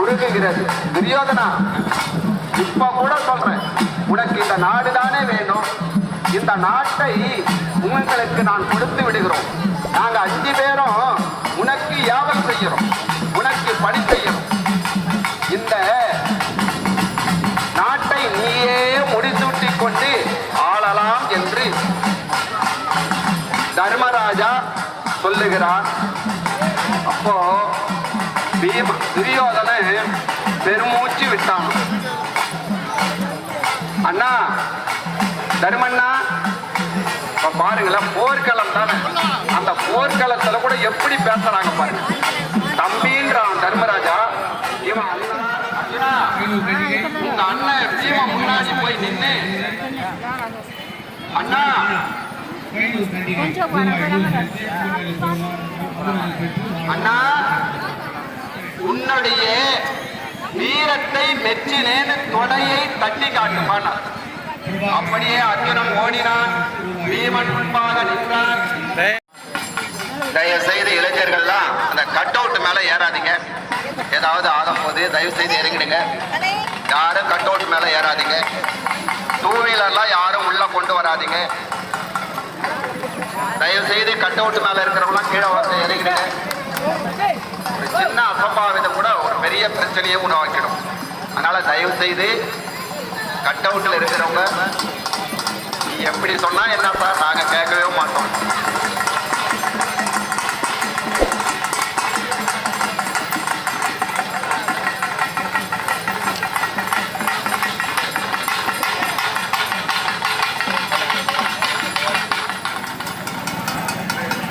உருகுகிறது. துரியோதனா இப்ப கூட சொல்றேன். உனக்கு இந்த நாடு தானே வேணும்? இந்த நாட்டை உங்களுக்கு நான் கொடுத்து விடுகிறோம். நாங்க அஞ்சு பேரும் உனக்கு யாவல் செய்கிறோம். உனக்கு பணி செய்கிறோம். இந்த நாட்டை நீயே முடிசூட்டிக் கொண்டு ஆளலாம் என்று தர்மராஜா சொல்லுகிறான் துரியோதனன் பெருமூச்சு விட்டான். அண்ணா தர்மண்ணா இப்ப பாருங்களேன் போர்க்களம் தானே? அந்த போர்க்களத்துல கூட எப்படி பேசுறாங்க பாருங்க. தம்பின்றான் தர்மராஜா. இவன் உங்க அண்ணன் பீம முன்னாடி போய் நின்னு அண்ணா. அண்ணா. உன்னுடைய வீரத்தை மெச்சினேன்னு தொடையை தட்டி காட்டுமான். அப்படியே அர்ஜுனன் ஓடினான். பீமன் முன்பாக நின்றான். தயவு செய்து இளைஞர்கள்லாம் அந்த கட் அவுட் மேல ஏறாதீங்க. ஏதாவது ஆகும் போது தயவு செய்து இறங்கிடுங்க. யாரும் கட் அவுட் மேல ஏறாதீங்க. டூ வீலர்லாம் யாரும் உள்ள கொண்டு வராதீங்க. தயவு செய்து கட் அவுட் மேல இருக்கிறவங்களாம் கீழே வந்து இறங்கிடுங்க. சின்ன அசம்பாவிதம் கூட ஒரு பெரிய பிரச்சனையை உணவாக்கிடும் அதனால் தயவு செய்து கட் அவுட்டில் இருக்கிறவங்க நீ எப்படி சொன்னால் என்ன சார் நாங்கள் கேட்கவே மாட்டோம்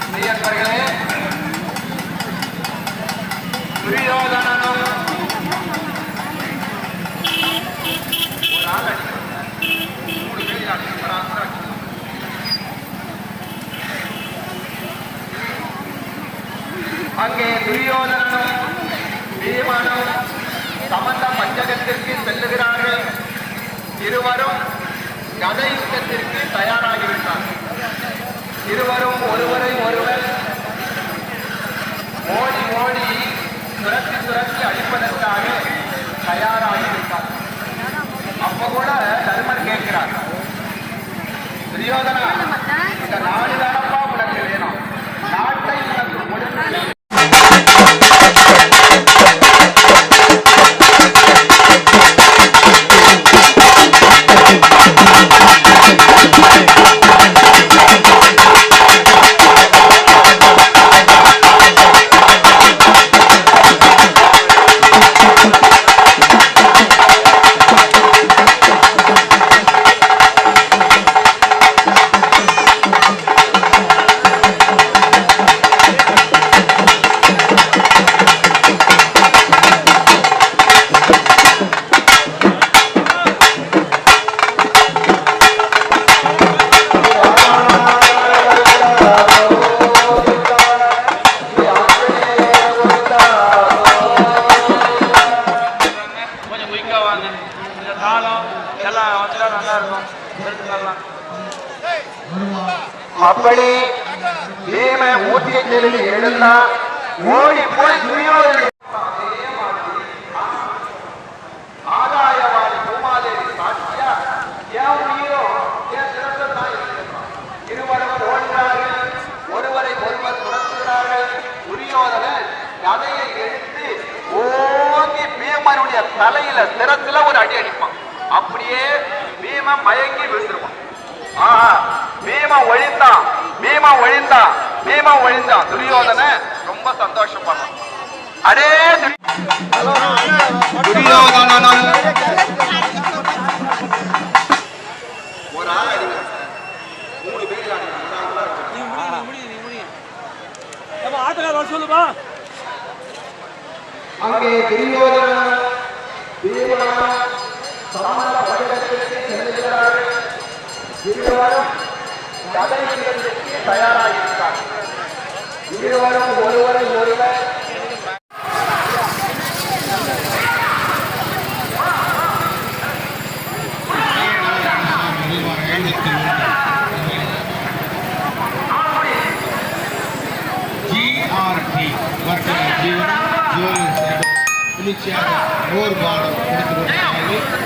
பிரியன்பர்களே துரியோதனனும் ஒரு ஆள் அடிக்கணும். மூணு பேர் அடிக்கணும். ஒரு ஆள் தான் அடிக்கணும். அங்கே துரியோதனனும் பீமனும் சமந்த பஞ்சகத்திற்கு செல்லுகிறார்கள். இருவரும் கதை யுத்தத்திற்கு தயாராகிவிட்டார்கள் இருவரும் ஒருவரை ஒருவர் ஓடி ஓடி அப்படி பீம ஊட்டியிலிருந்து எழுந்தா ஓடி போய் துரியோதன ஆதாயவாதி பூமாதேவி சாட்சியா என் உயிரும் என் சிறந்த இருவரும் ஓடினார்கள். ஒருவரை ஒருவர் துரத்துகிறார்கள். துரியோதனன் கதையை எடுத்து ஓங்கி பீமனுடைய தலையில சிரத்துல ஒரு அடி அடிப்பான். அப்படியே பீமன் மயங்கி விழுந்துருவான் ஆஹ் ஒழிந்தான் பீமன் ஒழிந்தான் துரியோதன ரொம்ப சந்தோஷப்படுறான் அடே துரி- துரியோதனனும் ஒரு ஆள் மூணு பேர் ஆட்டுக்கார சொல்லுப்பா அங்கே துரியோதனன் பீமன் சமண படைகளுக்கு செல்லுகிறார்கள் இருவரும் கதை நிகழ்ச்சிக்கு தயாராகிவிட்டார் இருவரும் ஒருவரை ஒருவர் GRT working on பாடம் கொடுத்து கொண்டிருக்கிறது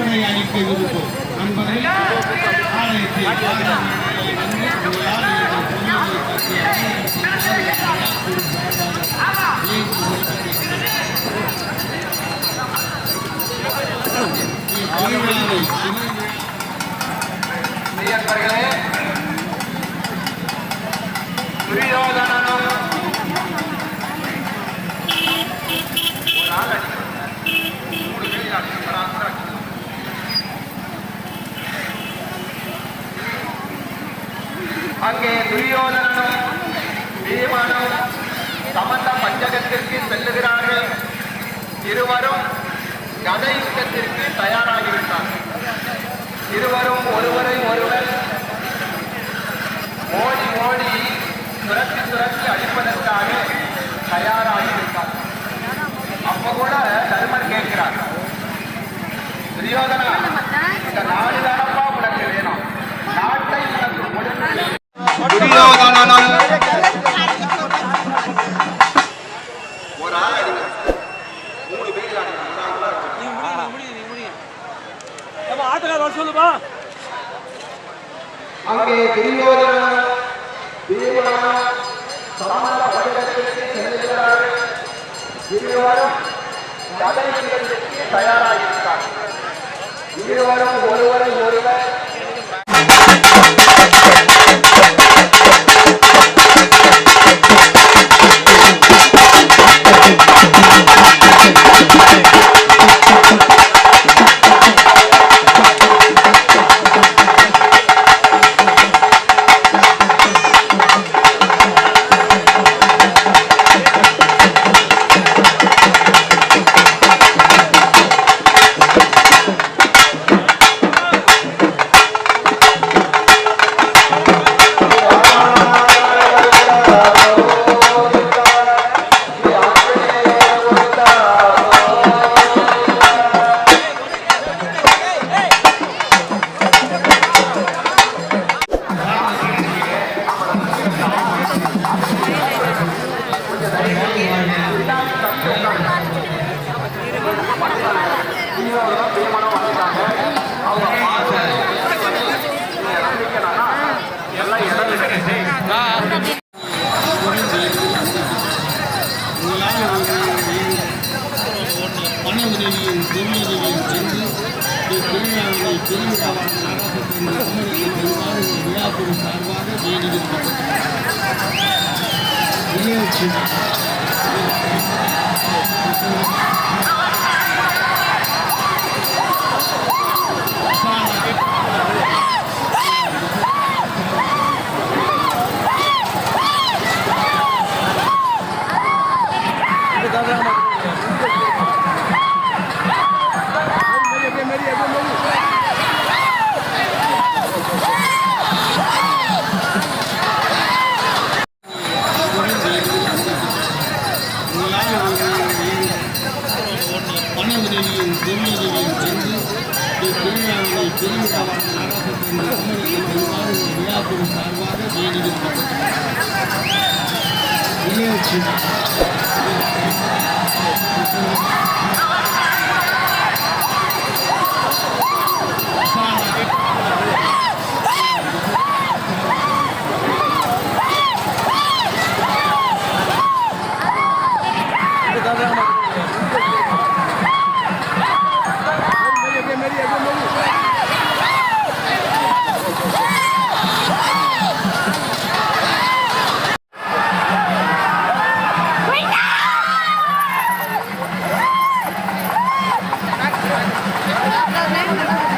நன்கொடை அளிக்க விருப்பம் நண்பர்கள் ஆலயத்தில் வந்து அங்கே துரியோதனும் பீமனும் சமந்த பஞ்சகத்திற்கு செல்லுகிறார்கள். இருவரும் கதை யுத்தத்திற்கு தயாராகிவிட்டார்கள். இருவரும் ஒருவரை ஒருவர் ஓடி ஓடி துரத்தி துரத்தி அழிப்பதற்காக ஆத்துக்கார வர சொல்லுப்பா அங்கே துரியோதனன் பீமனும் சமண படத்திற்கு செல்கிறார்கள் இருவரும் கதை நிகழ்ச்சிக்கு தயாராகிவிட்டார் இருவரும் ஒருவரை ஒருவர் நிகழ்ச்சி உங்களால் Thank you. Nada, né?